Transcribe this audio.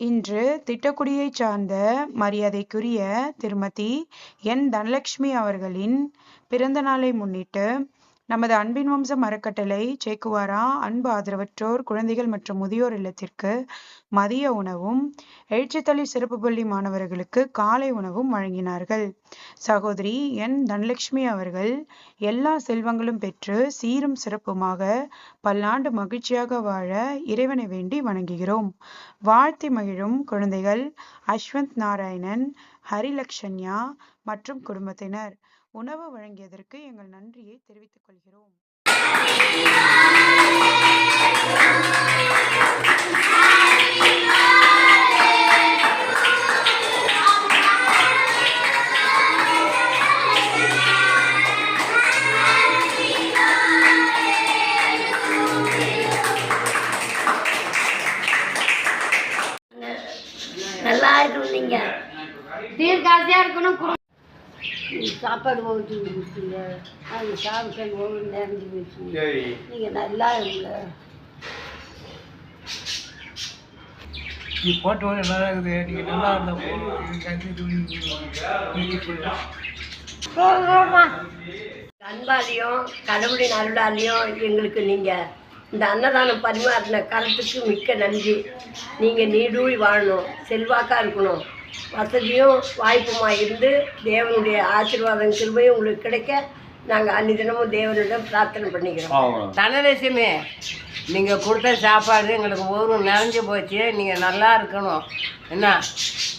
இன்று திட்டக்குடியைச் சார்ந்த மரியாதைக்குரிய திருமதி என் தனலட்சுமி அவர்களின் பிறந்த நாளை முன்னிட்டு நமது அன்பின் வம்சம் அறக்கட்டளை சேக்குவாரா? அன்பு ஆதரவற்றோர் குழந்தைகள் மற்றும் முதியோர் இல்லத்திற்கு மதிய உணவும் எழுச்சித்தளி சிறப்பு பள்ளி மாணவர்களுக்கு காலை உணவும் வழங்கினார்கள். சகோதரி என் தனலட்சுமி அவர்கள் எல்லா செல்வங்களும் பெற்று சீரும் சிறப்புமாக பல்லாண்டு மகிழ்ச்சியாக வாழ இறைவனை வேண்டி வணங்குகிறோம். வாழ்த்தி மகிழும் குழந்தைகள் அஸ்வந்த் நாராயணன் ஹரிலக்ஷன்யா மற்றும் குடும்பத்தினர். உணவு வழங்கியதற்கு எங்கள் நன்றியை தெரிவித்துக் கொள்கிறோம். நல்லா இருக்கணும் நீங்க தீர்க்காசியா இருக்கணும் சாப்பாடு போட்டு கொடுத்துங்க. அது சாப்பிட்டு ஒவ்வொரு நிறைஞ்சு போச்சு. சரி. நீங்க நல்லா இருங்க. நீ போட்டு வந்து நல்லா இருக்குது. நீங்கள் நல்லா இருந்தால் போயிடும் அன்பாலையும் கடவுளின் அருளாலையும் எங்களுக்கு நீங்க இந்த அன்னதானம் பரிமாறின கருத்துக்கு மிக்க நன்றி. நீங்க நீடூழி வாழணும். செல்வாக்கா இருக்கணும். வசதியும் வாய்ப்புமா இருந்து தேவனுடைய ஆசீர்வாதம் கிருபையும் உங்களுக்கு கிடைக்க நாங்கள் அன்னிதினமும் தேவனிடம் பிரார்த்தனை பண்ணிக்கிறோம். தனலட்சுமி நீங்கள் கொடுத்த சாப்பாடு எங்களுக்கு ஒரு நிறைஞ்சு போச்சு. நீங்கள் நல்லா இருக்கணும். என்ன?